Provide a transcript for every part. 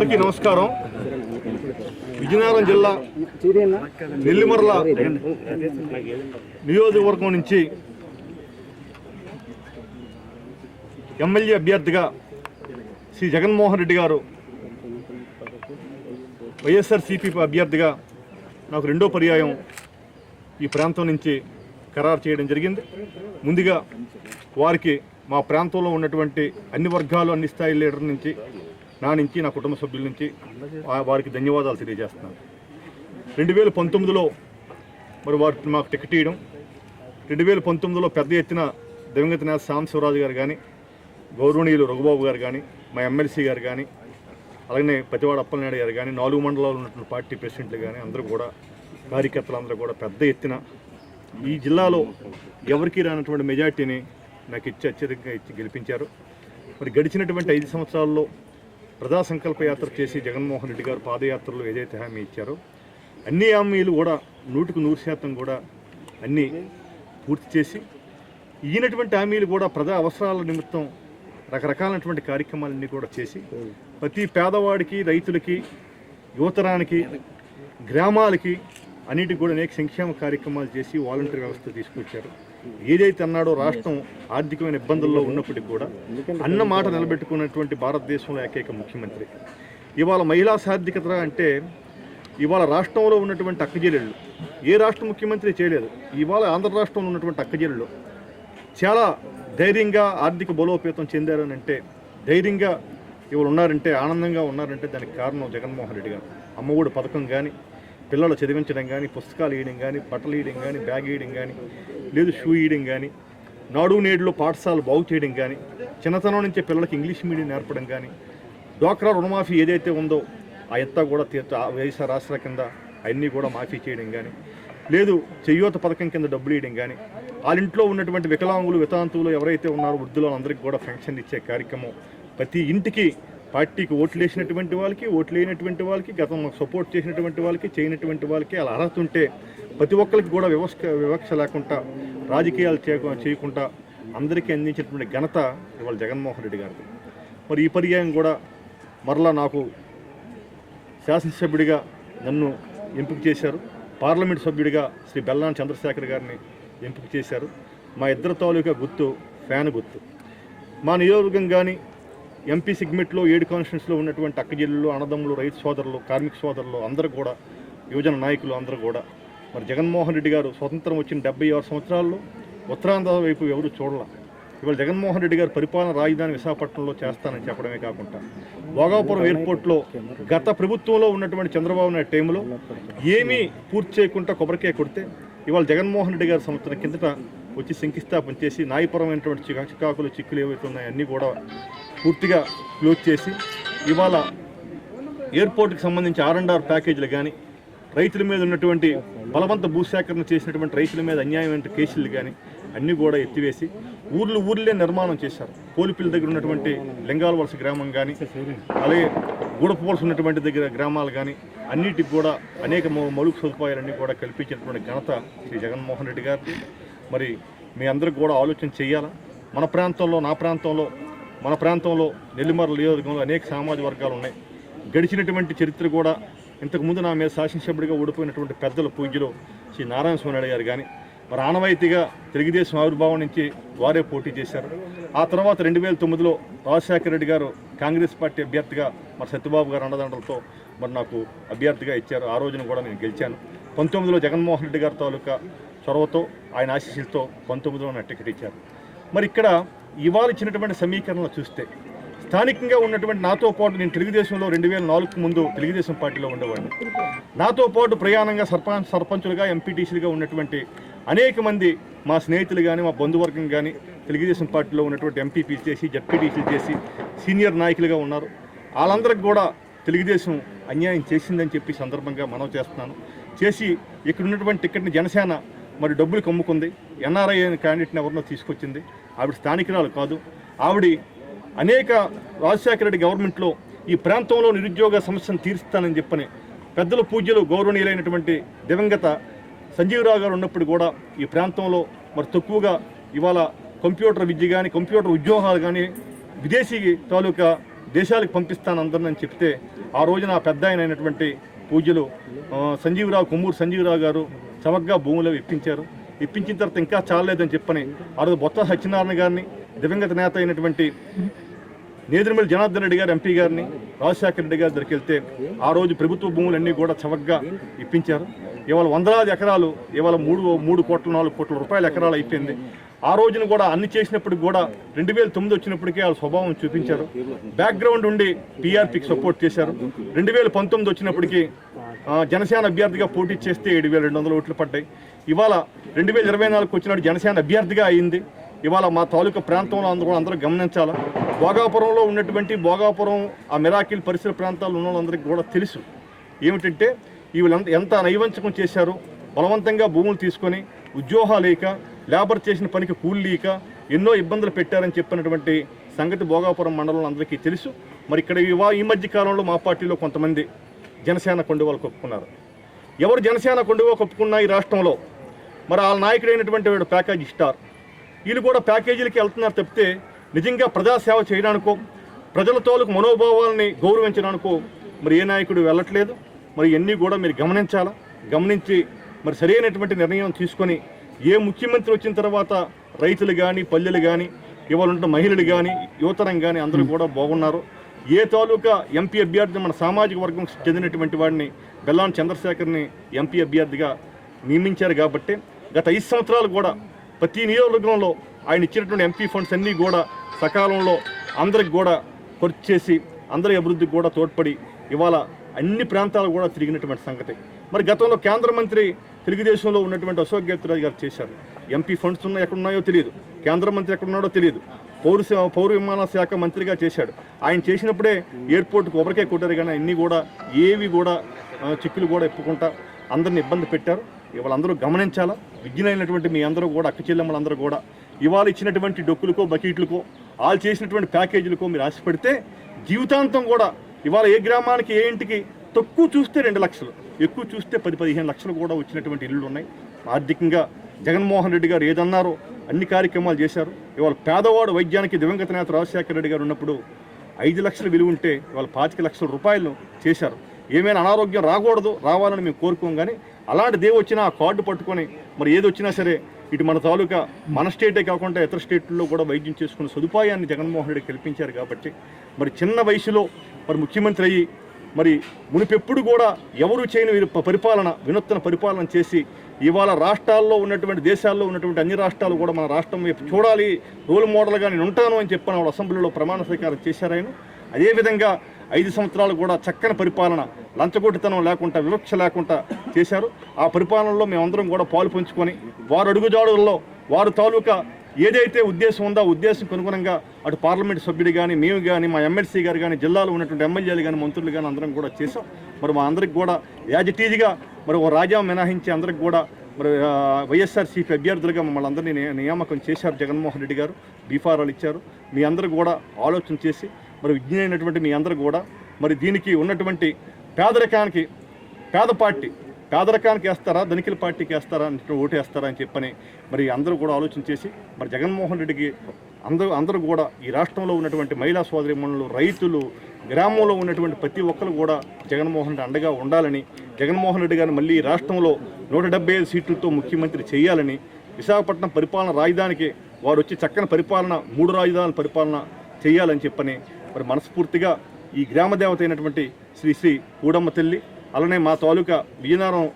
అందరికీ నమస్కారం. విజయనగరం జిల్లా నెల్లిమర్ల నియోజకవర్గం నుంచి ఎమ్మెల్యే అభ్యర్థిగా శ్రీ జగన్మోహన్ రెడ్డి గారు వైఎస్ఆర్సీపీ అభ్యర్థిగా నాకు రెండో పర్యాయం ఈ ప్రాంతం నుంచి ఖరారు చేయడం జరిగింది. ముందుగా వారికి మా ప్రాంతంలో ఉన్నటువంటి అన్ని వర్గాలు అన్ని స్థాయి లీడర్ నుంచి నా నుంచి నా కుటుంబ సభ్యుల నుంచి వారికి ధన్యవాదాలు తెలియజేస్తున్నాను. రెండు వేల పంతొమ్మిదిలో మరి వారికి మాకు టికెట్ ఇవ్వడం రెండు వేల పంతొమ్మిదిలో పెద్ద ఎత్తున దివంగత నేత సాంబశివరాజు గారు కానీ గౌరవనీయులు రఘుబాబు గారు కానీ మా ఎమ్మెల్సీ గారు కానీ అలాగే పతివాడ అప్పలనాయుడు గారు కానీ నాలుగు మండలాలు ఉన్నటువంటి పార్టీ ప్రెసిడెంట్లు కానీ అందరూ కూడా కార్యకర్తలు అందరూ కూడా పెద్ద ఎత్తున ఈ జిల్లాలో ఎవరికి రానటువంటి మెజార్టీని నాకు ఇచ్చి అత్యధికంగా ఇచ్చి గెలిపించారు. మరి గడిచినటువంటి ఐదు సంవత్సరాల్లో ప్రజా సంకల్ప యాత్ర చేసి జగన్మోహన్ రెడ్డి గారు పాదయాత్రలో ఏదైతే హామీ ఇచ్చారో అన్ని హామీలు కూడా నూటికి నూరు శాతం కూడా అన్నీ పూర్తి చేసి ఈయనటువంటి హామీలు కూడా ప్రజా అవసరాల నిమిత్తం రకరకాలైనటువంటి కార్యక్రమాలన్నీ కూడా చేసి ప్రతి పేదవాడికి రైతులకి యువతరానికి గ్రామాలకి అన్నిటికి కూడా అనేక సంక్షేమ కార్యక్రమాలు చేసి వాలంటీర్ వ్యవస్థ తీసుకొచ్చారు. ఏదైతే అన్నాడో రాష్ట్రం ఆర్థికమైన ఇబ్బందుల్లో ఉన్నప్పటికీ కూడా అన్న మాట నిలబెట్టుకున్నటువంటి భారతదేశంలో ఏకైక ముఖ్యమంత్రి. ఇవాళ మహిళా సాధికత అంటే ఇవాళ రాష్ట్రంలో ఉన్నటువంటి అక్కజెల్లెళ్ళు. ఏ రాష్ట్ర ముఖ్యమంత్రి చేయలేదు. ఇవాళ ఆంధ్ర రాష్ట్రంలో ఉన్నటువంటి అక్కజెల్లెళ్ళు చాలా ధైర్యంగా ఆర్థిక బలోపేతం చెందారని అంటే ధైర్యంగా ఇవాళ ఉన్నారంటే ఆనందంగా ఉన్నారంటే దానికి కారణం జగన్మోహన్ రెడ్డి గారు. అమ్మఒడి పథకం కానీ పిల్లలు చదివించడం కానీ పుస్తకాలు వేయడం కానీ బట్టలు వేయడం కానీ బ్యాగ్ వేయడం కానీ లేదు షూ వేయడం కానీ నాడు నేడులో పాఠశాలలు బాగు చేయడం కానీ చిన్నతనం నుంచే పిల్లలకి ఇంగ్లీష్ మీడియం నేర్పడం కానీ డ్వాక్రా రుణమాఫీ ఏదైతే ఉందో ఆ ఎత్తా కూడా తీర్చ వైఎస్ఆర్ రాష్ట్ర కింద అవన్నీ కూడా మాఫీ చేయడం కానీ లేదు చెయ్యోత పథకం కింద డబ్బులు ఇవ్వడం కానీ వాళ్ళ ఇంట్లో ఉన్నటువంటి వికలాంగులు వితాంతువులు ఎవరైతే ఉన్నారో వృద్ధులు అందరికీ కూడా పెన్షన్ ఇచ్చే కార్యక్రమం ప్రతి ఇంటికి పార్టీకి ఓట్లు వేసినటువంటి వాళ్ళకి ఓట్లు వేయనటువంటి వాళ్ళకి గతం సపోర్ట్ చేసినటువంటి వాళ్ళకి చేయనటువంటి వాళ్ళకి అలా అర్హత ఉంటే ప్రతి ఒక్కరికి కూడా వివక్ష వివక్ష లేకుండా రాజకీయాలు చేయ చేయకుండా అందరికీ అందించినటువంటి ఘనత ఇవాళ జగన్మోహన్ రెడ్డి గారిది. మరి ఈ పర్యాయం కూడా మరలా నాకు శాసనసభ్యుడిగా నన్ను ఎంపిక చేశారు. పార్లమెంట్ సభ్యుడిగా శ్రీ బెల్లాన్ చంద్రశేఖర్ గారిని ఎంపిక చేశారు. మా ఇద్దరు తాలూకా గుర్తు ఫ్యాన్ గుర్తు. మా నియోజకవర్గం కానీ ఎంపీ సిగ్మెంట్లో ఏడు కాన్స్టిట్యూన్స్లో ఉన్నటువంటి అక్కజిల్లులు అన్నదమ్ములు రైతు సోదరులు కార్మిక సోదరులు అందరూ కూడా యువజన నాయకులు అందరూ కూడా మరి జగన్మోహన్ రెడ్డి గారు స్వతంత్రం వచ్చిన డెబ్బై ఆరు సంవత్సరాల్లో ఉత్తరాంధ్ర వైపు ఎవరు చూడాల. ఇవాళ జగన్మోహన్ రెడ్డి గారు పరిపాలన రాజధాని విశాఖపట్నంలో చేస్తానని చెప్పడమే కాకుండా భోగాపురం ఎయిర్పోర్ట్లో గత ప్రభుత్వంలో ఉన్నటువంటి చంద్రబాబు నాయుడు టైంలో ఏమీ పూర్తి చేయకుండా కొబ్బరికాయ కొడితే ఇవాళ జగన్మోహన్ రెడ్డి గారి సంవత్సరం కిందట వచ్చి శంకుస్థాపన చేసి న్యాయపరమైనటువంటి చికాకులు చిక్కులు ఏవైతే ఉన్నాయో అన్నీ కూడా పూర్తిగా క్లోజ్ చేసి ఇవాళ ఎయిర్పోర్ట్కి సంబంధించి ఆర్ అండ్ ఆర్ ప్యాకేజీలు కానీ రైతుల మీద ఉన్నటువంటి బలవంత భూసేకరణ చేసినటువంటి రైతుల మీద అన్యాయమైన కేసులు కానీ అన్నీ కూడా ఎత్తివేసి ఊర్లు ఊర్లే నిర్మాణం చేశారు. పోలిపిల్ల దగ్గర ఉన్నటువంటి లింగాల వలస గ్రామం కానీ అలాగే గూడపోవలసి ఉన్నటువంటి దగ్గర గ్రామాలు కానీ అన్నిటికి కూడా అనేక మౌలిక సదుపాయాలన్నీ కూడా కల్పించినటువంటి ఘనత శ్రీ జగన్మోహన్ రెడ్డి గారికి మరి మీ అందరికి కూడా ఆలోచన చేయాలా? మన ప్రాంతంలో నా ప్రాంతంలో మన ప్రాంతంలో నెల్లిమర్ల నియోజకవర్గంలో అనేక సామాజిక వర్గాలు ఉన్నాయి. గడిచినటువంటి చరిత్ర కూడా ఇంతకుముందు నా మీద శాసనసభ్యుడిగా ఓడిపోయినటువంటి పెద్దల పూజ్యులు శ్రీ నారాయణ స్వామి గారు కానీ మరి ఆనవాయితీగా తెలుగుదేశం ఆవిర్భావం నుంచి వారే పోటీ చేశారు. ఆ తర్వాత రెండు వేల తొమ్మిదిలో రాజశేఖర రెడ్డి గారు కాంగ్రెస్ పార్టీ అభ్యర్థిగా మరి సత్యబాబు గారు అన్నదండలతో మరి నాకు అభ్యర్థిగా ఇచ్చారు. ఆ రోజున కూడా నేను గెలిచాను. పంతొమ్మిదిలో జగన్మోహన్ రెడ్డి గారి తాలూకా చొరవతో ఆయన ఆశీస్సులతో పంతొమ్మిదిలో నా టికెట్ ఇచ్చారు. మరి ఇక్కడ ఇవాళ ఇచ్చినటువంటి సమీకరణలు చూస్తే స్థానికంగా ఉన్నటువంటి నాతో పాటు నేను తెలుగుదేశంలో రెండు వేల నాలుగుకు ముందు తెలుగుదేశం పార్టీలో ఉండేవాడిని. నాతో పాటు ప్రయాణంగా సర్పంచ్ సర్పంచులుగా ఎంపీటీసీలుగా ఉన్నటువంటి అనేక మంది మా స్నేహితులు కానీ మా బంధువర్గం కానీ తెలుగుదేశం పార్టీలో ఉన్నటువంటి ఎంపీపీ చేసి జడ్పీటీసీలు చేసి సీనియర్ నాయకులుగా ఉన్నారు. వాళ్ళందరికి కూడా తెలుగుదేశం అన్యాయం చేసిందని చెప్పి సందర్భంగా మనవి చేస్తున్నాను. చేసి ఇక్కడ ఉన్నటువంటి టికెట్ని జనసేన మరి డబ్బులు కమ్ముకుంది. ఎన్ఆర్ఐ అనే క్యాండిడేట్ని ఎవరినో తీసుకొచ్చింది. ఆవిడ స్థానికురాలు కాదు. ఆవిడ అనేక రాజశేఖర రెడ్డి గవర్నమెంట్లో ఈ ప్రాంతంలో నిరుద్యోగ సమస్యను తీరుస్తానని చెప్పని పెద్దల పూజ్యలు గౌరవనీయులైనటువంటి దివంగత సంజీవరావు గారు ఉన్నప్పుడు కూడా ఈ ప్రాంతంలో మరి తక్కువగా ఇవాళ కంప్యూటర్ విద్య కానీ కంప్యూటర్ ఉద్యోగాలు కానీ విదేశీ తాలూకా దేశాలకు పంపిస్తాను అందరిని చెప్తే ఆ రోజున ఆ పెద్ద ఆయన అయినటువంటి పూజలు సంజీవరావు కొమ్మూరు సంజీవరావు గారు చవకగా భూములు ఇప్పించారు. ఇప్పించిన తర్వాత ఇంకా చాలలేదని చెప్పని ఆ రోజు బొత్స సత్యనారాయణ గారిని దివంగత నేత అయినటువంటి నేదురుమల్లి జనార్దన్ రెడ్డి గారు ఎంపీ గారిని రాజశేఖర రెడ్డి గారి దగ్గరికి వెళ్తే ఆ రోజు ప్రభుత్వ భూములన్నీ కూడా చవకగా ఇప్పించారు. ఇవాళ వందలాది ఎకరాలు ఇవాళ మూడు మూడు కోట్ల నాలుగు కోట్ల రూపాయల ఎకరాలు అయిపోయింది. ఆ రోజున కూడా అన్ని చేసినప్పటికి కూడా రెండు వేల తొమ్మిది వచ్చినప్పటికీ వాళ్ళ స్వభావం చూపించారు. బ్యాక్గ్రౌండ్ ఉండి పీఆర్పీకి సపోర్ట్ చేశారు. రెండు వేల పంతొమ్మిది వచ్చినప్పటికీ జనసేన అభ్యర్థిగా పోటీ చేస్తే ఏడు వేల రెండు వందల ఓట్లు పడ్డాయి. ఇవాళ రెండు వేల ఇరవై నాలుగుకి వచ్చినాడు జనసేన అభ్యర్థిగా అయింది. ఇవాళ మా తాలూకా ప్రాంతంలో అందరూ అందరూ గమనించాలా? భోగాపురంలో ఉన్నటువంటి భోగాపురం ఆ మిరాకిల్ పరిసర ప్రాంతాల్లో ఉన్న వాళ్ళందరికీ కూడా తెలుసు. ఏమిటంటే వీళ్ళంతా ఎంత నైవంచకం చేశారు? బలవంతంగా భూములు తీసుకొని ఉద్యోగాలు లేబర్ చేసిన పనికి కూలీక ఎన్నో ఇబ్బందులు పెట్టారని చెప్పినటువంటి సంగతి భోగాపురం మండలంలో అందరికీ తెలుసు. మరి ఇక్కడ ఈ మధ్య కాలంలో మా పార్టీలో కొంతమంది జనసేన కొండవాళ్ళు కొప్పుకున్నారు. ఎవరు జనసేన కొండవో కొప్పుకున్నా ఈ రాష్ట్రంలో? మరి వాళ్ళ నాయకుడైనటువంటి వాడు ప్యాకేజీ స్టార్. వీళ్ళు కూడా ప్యాకేజీలకి వెళ్తున్నారు తప్పితే నిజంగా ప్రజాసేవ చేయడానికో ప్రజల తోలుకు మనోభావాలని గౌరవించడానికో మరి ఏ నాయకుడు వెళ్ళట్లేదు. మరి ఇవన్నీ కూడా మీరు గమనించాలా? గమనించి మరి సరైనటువంటి నిర్ణయం తీసుకొని ఏ ముఖ్యమంత్రి వచ్చిన తర్వాత రైతులు కానీ పల్లెలు కానీ ఇవాళ ఉన్న మహిళలు కానీ యువతరం కానీ అందరూ కూడా బాగున్నారు. ఏ తాలూకా ఎంపీ అభ్యర్థి మన సామాజిక వర్గం చెందినటువంటి వాడిని బెల్లాన్ చంద్రశేఖర్ని ఎంపీ అభ్యర్థిగా నియమించారు కాబట్టి గత ఐదు సంవత్సరాలు కూడా ప్రతి నియోజకవర్గంలో ఆయన ఇచ్చినటువంటి ఎంపీ ఫండ్స్ అన్నీ కూడా సకాలంలో అందరికి కూడా ఖర్చు చేసి అందరి అభివృద్ధికి కూడా తోడ్పడి ఇవాళ అన్ని ప్రాంతాలు కూడా తిరిగినటువంటి సంగతి. మరి గతంలో కేంద్ర మంత్రి తెలుగుదేశంలో ఉన్నటువంటి అశోక్ గేత్రాజ్ గారు చేశారు. ఎంపీ ఫండ్స్ ఉన్నాయి ఎక్కడున్నాయో తెలియదు. కేంద్ర మంత్రి ఎక్కడున్నాడో తెలియదు. పౌర పౌర విమాన శాఖ మంత్రిగా చేశాడు. ఆయన చేసినప్పుడే ఎయిర్పోర్ట్కి ఒకరికే కొట్టారు కానీ అన్నీ కూడా ఏవి కూడా చిక్కులు కూడా ఎప్పుకుంటా అందరిని ఇబ్బంది పెట్టారు. ఇవాళ గమనించాలా? విజ్ఞులైనటువంటి మీ అందరూ కూడా అక్క చెల్లెమ్మలందరూ కూడా ఇవాళ ఇచ్చినటువంటి డొక్కులకో బకెట్లకో వాళ్ళు చేసినటువంటి ప్యాకేజీలకో మీరు ఆశపడితే జీవితాంతం కూడా ఇవాళ ఏ గ్రామానికి ఏ ఇంటికి తక్కువ చూస్తే రెండు లక్షలు ఎక్కువ చూస్తే పది పదిహేను లక్షలు కూడా వచ్చినటువంటి ఇళ్ళు ఉన్నాయి. ఆర్థికంగా జగన్మోహన్ రెడ్డి గారు ఏదన్నారో? అన్ని కార్యక్రమాలు చేశారు. ఇవాళ పేదవాడు వైద్యానికి దివంగత నేత రాజశేఖర రెడ్డి గారు ఉన్నప్పుడు ఐదు లక్షల విలువ ఉంటే ఇవాళ పాతిక లక్షల రూపాయలు చేశారు. ఏమైనా అనారోగ్యం రాకూడదు రావాలని మేము కోరుకోం కానీ అలాంటి దేవు వచ్చినా ఆ కార్డు పట్టుకొని మరి ఏది వచ్చినా సరే ఇటు మన తాలూకా మన స్టేటే కాకుండా ఇతర స్టేట్లో కూడా వైద్యం చేసుకునే సదుపాయాన్ని జగన్మోహన్ రెడ్డి కల్పించారు కాబట్టి మరి చిన్న వయసులో మరి ముఖ్యమంత్రి అయ్యి మరి మునిపెప్పుడు కూడా ఎవరు చేయని పరిపాలన వినూత్న పరిపాలన చేసి ఇవాళ రాష్ట్రాల్లో ఉన్నటువంటి దేశాల్లో ఉన్నటువంటి అన్ని రాష్ట్రాలు కూడా మన రాష్ట్రం వైపు చూడాలి రోల్ మోడల్గా నేను ఉంటాను అని చెప్పిన వాళ్ళు అసెంబ్లీలో ప్రమాణ స్వీకారం చేశారు ఆయన. అదేవిధంగా ఐదు సంవత్సరాలు కూడా చక్కని పరిపాలన లంచగొట్టితనం లేకుండా వివక్ష లేకుండా చేశారు. ఆ పరిపాలనలో మేమందరం కూడా పాలు పంచుకొని వారు అడుగుజాడుల్లో వారు తాలూకా ఏదైతే ఉద్దేశం ఉందో ఆ ఉద్దేశంకు అనుగుణంగా అటు పార్లమెంట్ సభ్యుడు కానీ మేము కానీ మా ఎమ్మెల్సీ గారు కానీ జిల్లాలో ఉన్నటువంటి ఎమ్మెల్యేలు కానీ మంత్రులు కానీ అందరం కూడా చేసాం మరి మా అందరికి కూడా యాజిటీజ్గా మరి ఓ రాజా మినహాయించి అందరికి కూడా మరి వైఎస్ఆర్సీపీ అభ్యర్థులుగా మమ్మల్ని అందరినీ నియామకం చేశారు జగన్మోహన్ రెడ్డి గారు. బీఫారాలు ఇచ్చారు. మీ అందరూ కూడా ఆలోచన చేసి మరి విజ్ఞైనటువంటి మీ అందరూ కూడా మరి దీనికి ఉన్నటువంటి పేదరికానికి పేద పార్టీ పేదరికానికి వేస్తారా ధనికుల పార్టీకి వేస్తారా అంటే ఓటు వేస్తారా అని చెప్పని మరి అందరూ కూడా ఆలోచన చేసి మరి జగన్మోహన్ రెడ్డికి అందరూ అందరూ కూడా ఈ రాష్ట్రంలో ఉన్నటువంటి మహిళా సోదరిమణులు రైతులు గ్రామంలో ఉన్నటువంటి ప్రతి ఒక్కరు కూడా జగన్మోహన్ రెడ్డి అండగా ఉండాలని జగన్మోహన్ రెడ్డి గారిని మళ్ళీ ఈ రాష్ట్రంలో నూట డెబ్బై ఐదు సీట్లతో ముఖ్యమంత్రి చేయాలని విశాఖపట్నం పరిపాలన రాజధానికి వారు వచ్చి చక్కని పరిపాలన మూడు రాజధానుల పరిపాలన చేయాలని చెప్పని మరి మనస్ఫూర్తిగా ఈ గ్రామ దేవత అయినటువంటి శ్రీ శ్రీ కూడమ్మ తల్లి అలానే మా తాలూకా విజయనగరం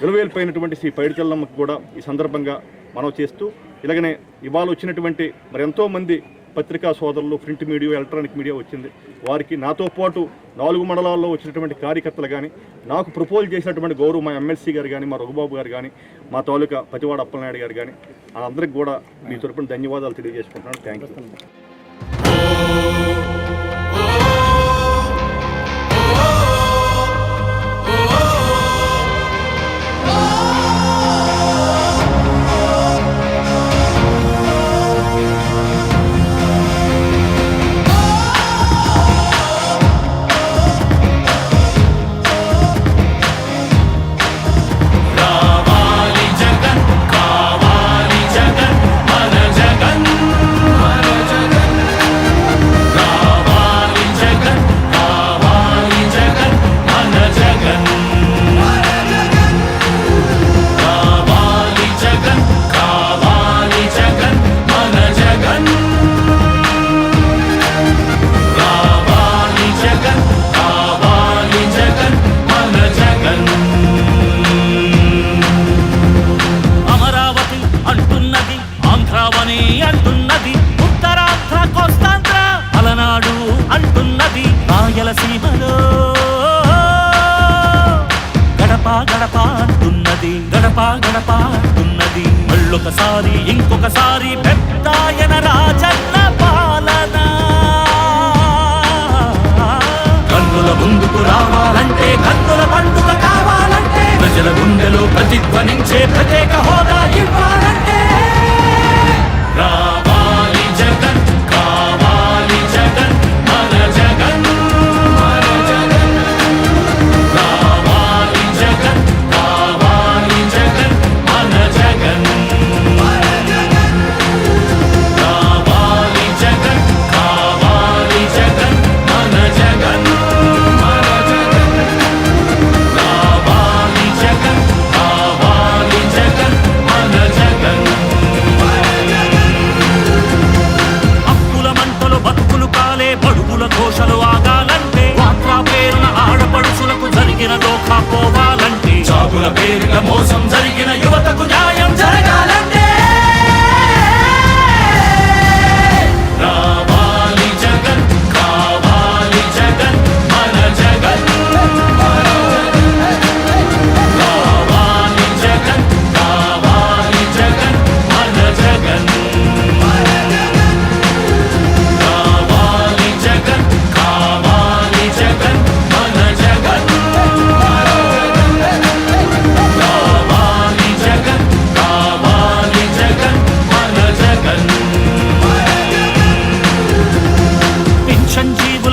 విలువేలిపోయినటువంటి శ్రీ పైడితెల్లమ్మకి కూడా ఈ సందర్భంగా మనం చేస్తూ ఇలాగనే ఇవాళ వచ్చినటువంటి మరి ఎంతోమంది పత్రికా సోదరులు ప్రింట్ మీడియా ఎలక్ట్రానిక్ మీడియా వచ్చింది. వారికి నాతో పాటు నాలుగు మండలాల్లో వచ్చినటువంటి కార్యకర్తలు కానీ నాకు ప్రపోజ్ చేసినటువంటి గౌరవ మా ఎమ్మెల్సీ గారు కానీ మా రఘుబాబు గారు కానీ మా తాలూకా పతివాడ అప్పలనాయుడు గారు కానీ అందరికి కూడా మీ తరపున ధన్యవాదాలు తెలియజేసుకుంటున్నాను. థ్యాంక్ యూ రాయలసీమలో గడప గడప అంటున్నది గడప గడప అంటున్నది. మళ్ళొకసారి ఇంకొకసారి పెద్దాయన రాజన్న పాలన. కన్నుల ముందుకు రావాలంటే కన్నుల పండుగ కావాలంటే ప్రజల గుండెలో ప్రతిధ్వనించే ప్రత్యేక హోదా ఇవ్వాలంటే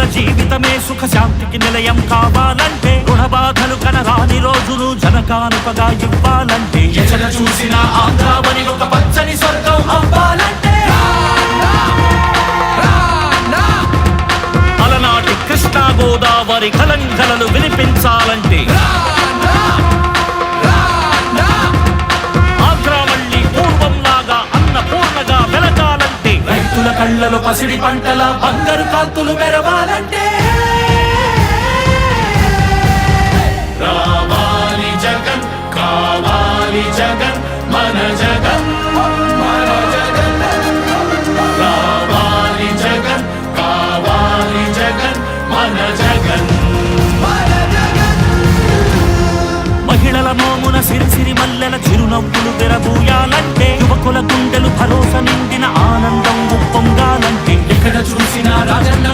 మానవుల జీవితమే సుఖ శాంతికి నిలయం కావాలంటే రుణ బాధలు కనరాని రోజులు జనకానుకగా ఇవ్వాలంటే ఎచన చూసిన ఆంధ్రావని ఒక పచ్చని స్వర్గం అవ్వాలంటే. అలనాటి కృష్ణా గోదావరి కలంకలలు వినిపించాలంటే. కళ్ళలో పసిడి పంటల బంగారు కాంతులు మెరవాలంటే. రావాలి జగన్ కావాలి జగన్ మన జగన్. నవ్వులు చిరునవ్వులు తెరబూయాలంటే యువకుల గుండెలు భరోసా నిండిన ఆనందం ఉప్పొంగాలంటే. ఎక్కడ చూసినా రాజన్న